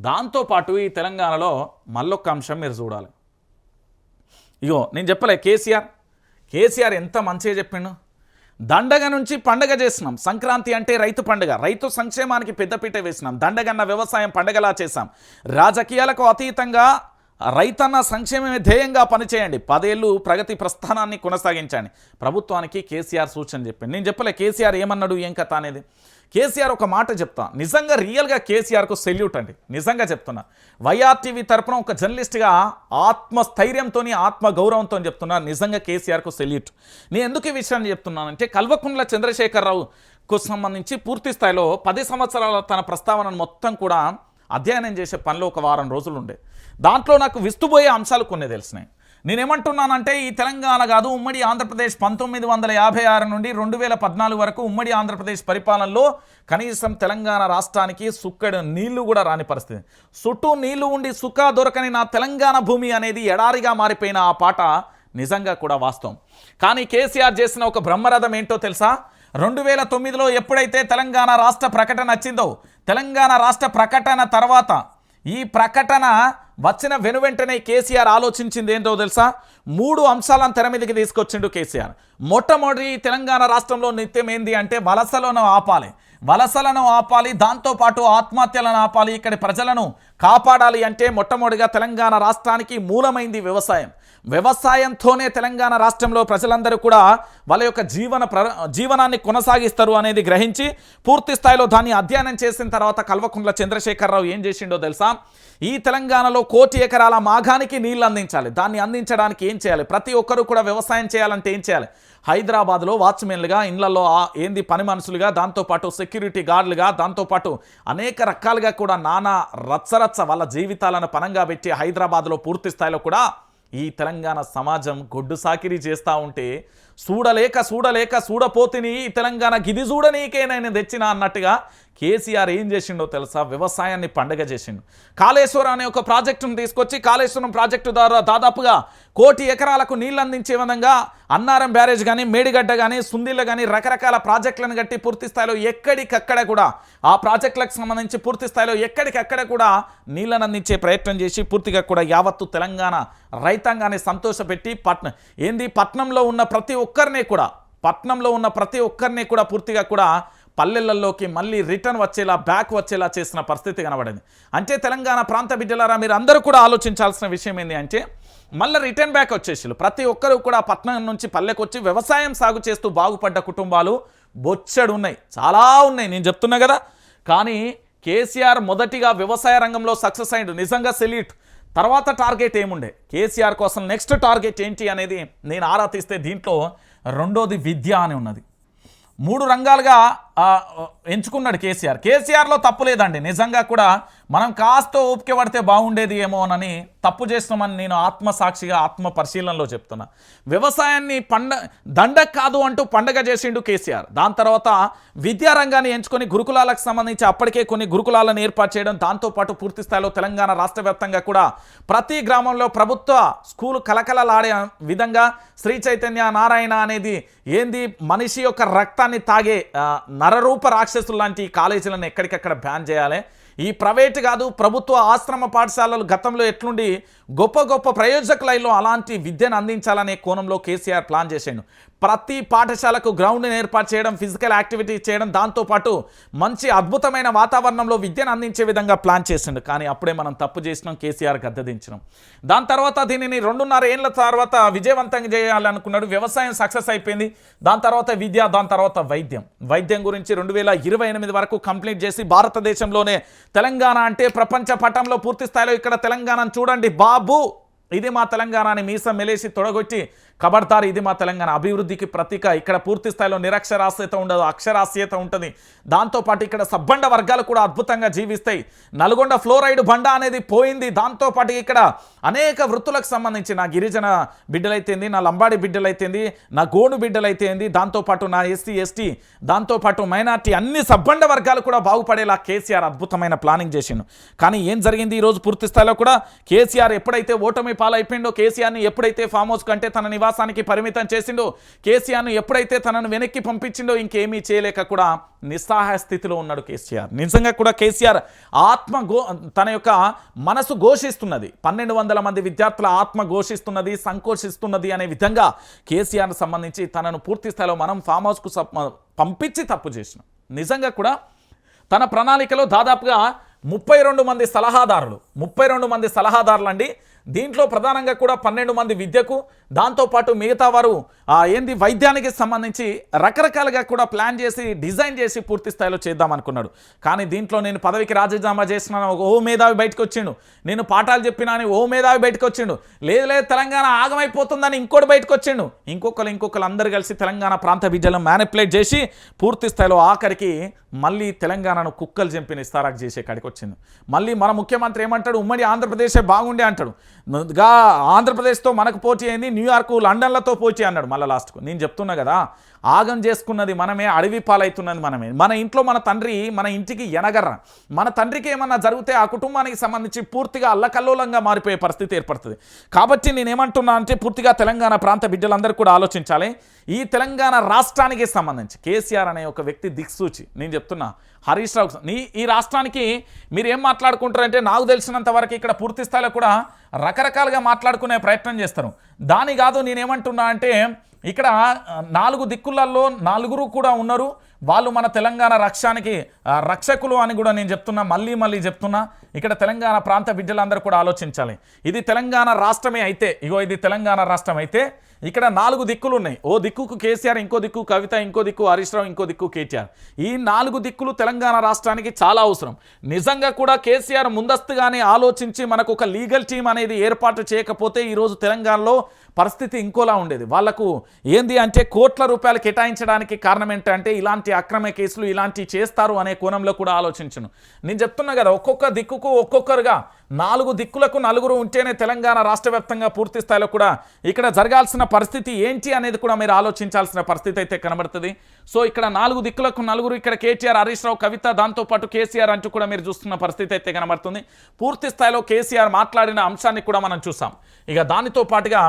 దాంతోపాటు ఈ తెలంగాణలో మళ్ళొక్క అంశం మీరు చూడాలి. ఇగో నేను చెప్పలే కేసీఆర్. కేసీఆర్ ఎంత మంచిగా చెప్పిండు? దండగ నుంచి పండగ చేసినాం. సంక్రాంతి అంటే రైతు పండుగ. రైతు సంక్షేమానికి పెద్దపీట వేసినాం. దండగన్న వ్యవసాయం పండగలా చేశాం. రాజకీయాలకు అతీతంగా రైతన్న సంక్షేమమే ధ్యేయంగా పనిచేయండి. పదేళ్ళు ప్రగతి ప్రస్థానాన్ని కొనసాగించండి. ప్రభుత్వానికి కేసీఆర్ సూచన చెప్పింది నేను చెప్పలే కేసీఆర్ ఏమన్నాడు ఏం కథ అనేది? కేసీఆర్ ఒక మాట చెప్తా. నిజంగా రియల్గా కేసీఆర్కు సెల్యూట్ అండి. నిజంగా చెప్తున్నా. వైఆర్టీవీ తరపున ఒక జర్నలిస్ట్గా ఆత్మస్థైర్యంతో ఆత్మ గౌరవంతో చెప్తున్నా నిజంగా కేసీఆర్కు సెల్యూట్. నేను ఎందుకు ఈ విషయాన్ని చెప్తున్నానంటే కల్వకుండ్ల చంద్రశేఖరరావుకు సంబంధించి పూర్తి స్థాయిలో పది సంవత్సరాల తన ప్రస్తావనను మొత్తం కూడా అధ్యయనం చేసే పనిలో ఒక వారం రోజులు ఉండే. దాంట్లో నాకు విస్తుపోయే అంశాలు కొన్ని తెలిసినాయి. నేనేమంటున్నానంటే ఈ తెలంగాణ కాదు ఉమ్మడి ఆంధ్రప్రదేశ్ పంతొమ్మిది వందల యాభై ఆరు నుండి రెండు వేల పద్నాలుగు వరకు ఉమ్మడి ఆంధ్రప్రదేశ్ పరిపాలనలో కనీసం తెలంగాణ రాష్ట్రానికి సుక్కడు నీళ్ళు కూడా రాని పరిస్థితి. చుట్టూ నీళ్ళు ఉండి సుక్క దొరకని నా తెలంగాణ భూమి అనేది ఎడారిగా మారిపోయిన ఆ పాట నిజంగా కూడా వాస్తవం. కానీ కేసీఆర్ చేసిన ఒక బ్రహ్మరథం ఏంటో తెలుసా? రెండు వేల తొమ్మిదిలో ఎప్పుడైతే తెలంగాణ రాష్ట్ర ప్రకటన వచ్చిందో తెలంగాణ రాష్ట్ర ప్రకటన తర్వాత ఈ ప్రకటన వచ్చిన వెనువెంటనే కేసీఆర్ ఆలోచించింది ఏంటో తెలుసా? మూడు అంశాలను తెర మీదకి తీసుకొచ్చిండు కేసీఆర్. మొట్టమొదటి తెలంగాణ రాష్ట్రంలో నిత్యం ఏంది అంటే వలసలను ఆపాలి. వలసలను ఆపాలి దాంతోపాటు ఆత్మహత్యలను ఆపాలి. ఇక్కడి ప్రజలను కాపాడాలి అంటే మొట్టమొదటిగా తెలంగాణ రాష్ట్రానికి మూలమైంది వ్యవసాయం. వ్యవసాయంతోనే తెలంగాణ రాష్ట్రంలో ప్రజలందరూ కూడా వాళ్ళ యొక్క జీవన ప్ర జీవనాన్ని కొనసాగిస్తారు అనేది గ్రహించి పూర్తి స్థాయిలో దాన్ని అధ్యయనం చేసిన తర్వాత కల్వకుంట్ల చంద్రశేఖరరావు ఏం చేసిండో తెలుసా? ఈ తెలంగాణలో కోటి ఎకరాల మాఘానికి నీళ్ళు అందించాలి. దాన్ని అందించడానికి ఏం చేయాలి? ప్రతి ఒక్కరూ కూడా వ్యవసాయం చేయాలంటే ఏం చేయాలి? హైదరాబాద్లో వాచ్మెన్లుగా ఇళ్ళలో ఏంది పని మనుషులుగా దాంతోపాటు సెక్యూరిటీ గార్డులుగా దాంతోపాటు అనేక రకాలుగా కూడా నానా రచ్చరచ్చ వాళ్ళ జీవితాలను పనంగా పెట్టి హైదరాబాద్లో పూర్తి స్థాయిలో కూడా ఈ తెలంగాణ సమాజం గొడ్డు సాకిరీ చేస్తూ ఉంటే చూడలేక చూడలేక చూడపోతిని ఈ తెలంగాణ గిది చూడనీకే నేను తెచ్చిన అన్నట్టుగా కేసీఆర్ ఏం చేసిండో తెలుసా? వ్యవసాయాన్ని పండగ చేసిండు. కాళేశ్వరం అనే ఒక ప్రాజెక్టును తీసుకొచ్చి కాళేశ్వరం ప్రాజెక్టు ద్వారా దాదాపుగా కోటి ఎకరాలకు నీళ్ళు అందించే విధంగా అన్నారం బ్యారేజ్ కానీ మేడిగడ్డ కానీ సుందిళ్ళ కానీ రకరకాల ప్రాజెక్టులను కట్టి పూర్తి స్థాయిలో ఎక్కడికక్కడ కూడా ఆ ప్రాజెక్టులకు సంబంధించి పూర్తి స్థాయిలో ఎక్కడికక్కడ కూడా నీళ్ళను అందించే ప్రయత్నం చేసి పూర్తిగా కూడా యావత్తు తెలంగాణ రైతాంగాన్ని సంతోషపెట్టి పట్నం ఏంది? పట్నంలో ఉన్న ప్రతి ఒక్కరిని కూడా పట్నంలో ఉన్న ప్రతి ఒక్కరిని కూడా పూర్తిగా కూడా పల్లెలలోకి మళ్ళీ రిటర్న్ వచ్చేలా బ్యాక్ వచ్చేలా చేసిన పరిస్థితి కనబడింది. అంటే తెలంగాణ ప్రాంత బిడ్డలారా మీరు అందరూ కూడా ఆలోచించాల్సిన విషయం ఏంటి అంటే మళ్ళీ రిటర్న్ బ్యాక్ వచ్చేసారు ప్రతి ఒక్కరూ కూడా పట్నం నుంచి పల్లెకు వచ్చి వ్యవసాయం సాగు చేస్తూ బాగుపడ్డ కుటుంబాలు బొచ్చడు ఉన్నాయి చాలా ఉన్నాయి నేను చెప్తున్నా కదా. కానీ కేసీఆర్ మొదటిగా వ్యవసాయ రంగంలో సక్సెస్ అయ్యిండు. నిజంగా సెల్యూట్ తర్వాత టార్గెట్ ఏముండే? కేసీఆర్ కోసం నెక్స్ట్ టార్గెట్ ఏంటి అనేది నేను ఆరా తీస్తే దీంట్లో రెండోది విద్య అని ఉన్నది. మూడు రంగాలుగా ఎంచుకున్నాడు కేసీఆర్. కేసీఆర్లో తప్పు లేదండి. నిజంగా కూడా మనం కాస్త ఓపిక పడితే బాగుండేది ఏమోనని తప్పు చేస్తున్నామని నేను ఆత్మసాక్షిగా ఆత్మ పరిశీలనలో చెప్తున్నా. వ్యవసాయాన్ని పండ దండగ కాదు అంటూ పండగ చేసిండు కేసీఆర్. దాని తర్వాత విద్యారంగాన్ని ఎంచుకొని గురుకులాలకు సంబంధించి అప్పటికే కొన్ని గురుకులాలను ఏర్పాటు చేయడం దాంతోపాటు పూర్తి స్థాయిలో తెలంగాణ రాష్ట్ర వ్యాప్తంగా కూడా ప్రతి గ్రామంలో ప్రభుత్వ స్కూలు కలకలలాడే విధంగా శ్రీ చైతన్య నారాయణ అనేది ఏంది? మనిషి యొక్క రక్తాన్ని తాగే నరరూప రాక్షసులు లాంటి ఈ కాలేజీలను ఎక్కడికక్కడ బ్యాన్ చేయాలి? ఈ ప్రైవేట్ కాదు ప్రభుత్వ ఆశ్రమ పాఠశాలలు గతంలో ఎట్లుండి గొప్ప గొప్ప ప్రయోజకులైలో అలాంటి విద్యను అందించాలనే కోణంలో కేసీఆర్ ప్లాన్ చేశాడు ప్రతి పాఠశాలకు గ్రౌండ్ని ఏర్పాటు చేయడం ఫిజికల్ యాక్టివిటీ చేయడం దాంతోపాటు మంచి అద్భుతమైన వాతావరణంలో విద్యను అందించే విధంగా ప్లాన్ చేసిండు. కానీ అప్పుడే మనం తప్పు చేసినాం కేసీఆర్ గద్దెదించినాం. దాని తర్వాత దీనిని రెండున్నర ఏళ్ళ తర్వాత విజయవంతంగా చేయాలనుకున్నాడు. వ్యవసాయం సక్సెస్ అయిపోయింది. దాని తర్వాత విద్య దాని తర్వాత వైద్యం. వైద్యం గురించి రెండు వేల ఇరవై ఎనిమిది వరకు కంప్లీట్ చేసి భారతదేశంలోనే తెలంగాణ అంటే ప్రపంచ పటంలో పూర్తి స్థాయిలో ఇక్కడ తెలంగాణను చూడండి. బా బాబు. ఇది మా తెలంగాణని మీసం మెలేసి తొడగొట్టి కబడతారు ఇది మా తెలంగాణ అభివృద్ధికి ప్రతీక. ఇక్కడ పూర్తి స్థాయిలో నిరక్షరాస్యత ఉండదు అక్షరాస్యత ఉంటుంది. దాంతోపాటు ఇక్కడ సబ్బండ వర్గాలు కూడా అద్భుతంగా జీవిస్తాయి. నల్గొండ ఫ్లోరైడ్ బండ అనేది పోయింది. దాంతోపాటు ఇక్కడ అనేక వృత్తులకు సంబంధించి నా గిరిజన బిడ్డలైతేంది నా లంబాడి బిడ్డలైతేంది నా గోను బిడ్డలైతేంది దాంతోపాటు నా ఎస్సీ ఎస్టీ దాంతోపాటు మైనార్టీ అన్ని సబ్బండ వర్గాలు కూడా బాగుపడేలా కేసీఆర్ అద్భుతమైన ప్లానింగ్ చేసిండు. కానీ ఏం జరిగింది ఈరోజు పూర్తి స్థాయిలో కూడా? కేసీఆర్ ఎప్పుడైతే ఓటమి పాలైపోయిండో కేసీఆర్ని ఎప్పుడైతే ఫామ్ హౌస్ కంటే తనని నివాసానికి పరిమితం చేసిండో. కేసీఆర్ను ఎప్పుడైతే తనను వెనక్కి పంపించిండో ఇంకేమీ చేయలేక కూడా నిస్సహాయ స్థితిలో ఉన్నాడు కేసీఆర్. నిజంగా కూడా కేసీఆర్ ఆత్మ గో తన యొక్క మనసు ఘోషిస్తున్నది. పన్నెండు వందల మంది విద్యార్థుల ఆత్మ ఘోషిస్తున్నది సంకోషిస్తున్నది అనే విధంగా కేసీఆర్ సంబంధించి తనను పూర్తి స్థాయిలో మనం ఫామ్ హౌస్కు పంపించి తప్పు చేసినాం. నిజంగా కూడా తన ప్రణాళికలో దాదాపుగా ముప్పై రెండు మంది సలహాదారులు ముప్పై రెండు మంది సలహాదారులు అండి దీంట్లో ప్రధానంగా కూడా పన్నెండు మంది విద్యకు దాంతోపాటు మిగతా వారు ఏంది వైద్యానికి సంబంధించి రకరకాలుగా కూడా ప్లాన్ చేసి డిజైన్ చేసి పూర్తి స్థాయిలో చేద్దాం అనుకున్నాడు. కానీ దీంట్లో నేను పదవికి రాజీనామా చేసిన ఓ మేధావి బయటకు వచ్చిండు. నేను పాఠాలు చెప్పినా అని ఓ మేధావి బయటకు వచ్చిండు. లేదు లేదు తెలంగాణ ఆగమైపోతుందని ఇంకోటి బయటకు వచ్చిండు. ఇంకొకరు ఇంకొకరు అందరు కలిసి తెలంగాణ ప్రాంత విద్యలను మ్యానిపులేట్ చేసి పూర్తి స్థాయిలో ఆఖరికి మళ్ళీ తెలంగాణను కుక్కలు చంపిన ఇస్తారాకు చేసే కాడికి వచ్చింది మళ్ళీ మన ముఖ్యమంత్రి ఏమంటాడు? ఉమ్మడి ఆంధ్రప్రదేశే బాగుండే అంటాడు. గా ఆంధ్రప్రదేశ్తో మనకు పోటీ అయింది న్యూయార్క్ లండన్లతో పోచి అన్నాడు మళ్ళీ లాస్ట్కు. నేను చెప్తున్నా కదా ఆగం చేసుకున్నది మనమే అడవి పాలవుతున్నది మనమే. మన ఇంట్లో మన తండ్రి మన ఇంటికి ఎనగర్ర. మన తండ్రికి ఏమన్నా జరిగితే ఆ కుటుంబానికి సంబంధించి పూర్తిగా అల్లకల్లోలంగా మారిపోయే పరిస్థితి ఏర్పడుతుంది. కాబట్టి నేనేమంటున్నా అంటే పూర్తిగా తెలంగాణ ప్రాంత బిడ్డలందరూ కూడా ఆలోచించాలి. ఈ తెలంగాణ రాష్ట్రానికి సంబంధించి కేసీఆర్ అనే ఒక వ్యక్తి దిక్సూచి. నేను చెప్తున్నా హరీష్ రావు నీ ఈ రాష్ట్రానికి మీరు ఏం మాట్లాడుకుంటారంటే నాకు తెలిసినంత వరకు ఇక్కడ పూర్తి స్థాయిలో కూడా రకరకాలుగా మాట్లాడుకునే ప్రయత్నం చేస్తారు. దాని కాదు నేనేమంటున్నా అంటే ఇక్కడ నాలుగు దిక్కులలో నలుగురు కూడా ఉన్నారు. వాళ్ళు మన తెలంగాణ రక్షానికి రక్షకులు అని కూడా నేను చెప్తున్నా మళ్ళీ మళ్ళీ చెప్తున్నా. ఇక్కడ తెలంగాణ ప్రాంత బిడ్డలందరూ కూడా ఆలోచించాలి. ఇది తెలంగాణ రాష్ట్రమే అయితే ఇగో ఇది తెలంగాణ రాష్ట్రం అయితే ఇక్కడ నాలుగు దిక్కులు ఉన్నాయి. ఓ దిక్కుకు కేసీఆర్ ఇంకో దిక్కు కవిత ఇంకో దిక్కు హరీష్ రావు ఇంకో దిక్కు కేటీఆర్. ఈ నాలుగు దిక్కులు తెలంగాణ రాష్ట్రానికి చాలా అవసరం. నిజంగా కూడా కేసీఆర్ ముందస్తుగానే ఆలోచించి మనకు ఒక లీగల్ టీం అనేది ఏర్పాటు చేయకపోతే ఈరోజు తెలంగాణలో పరిస్థితి ఇంకోలా ఉండేది. వాళ్ళకు ఏంది అంటే కోట్ల రూపాయలు కేటాయించడానికి కారణం ఏంటంటే ఇలాంటి అక్రమ కేసులు ఇలాంటివి చేస్తారు అనే కోణంలో కూడా ఆలోచించను. నేను చెప్తున్నా కదా ఒక్కొక్క దిక్కుకు ఒక్కొక్కరుగా నాలుగు దిక్కులకు నలుగురు ఉంటేనే తెలంగాణ రాష్ట్ర వ్యాప్తంగా పూర్తి స్థాయిలో కూడా ఇక్కడ జరగాల్సిన పరిస్థితి ఏంటి అనేది కూడా మీరు ఆలోచించాల్సిన పరిస్థితి అయితే కనబడుతుంది. సో ఇక్కడ నాలుగు దిక్కులకు నలుగురు ఇక్కడ కేటీఆర్ హరీష్ రావు కవిత దాంతోపాటు కేసీఆర్ అంటూ కూడా మీరు చూస్తున్న పరిస్థితి అయితే కనబడుతుంది. పూర్తి స్థాయిలో కేసీఆర్ మాట్లాడిన అంశాన్ని కూడా మనం చూసాం. ఇక దానితో పాటుగా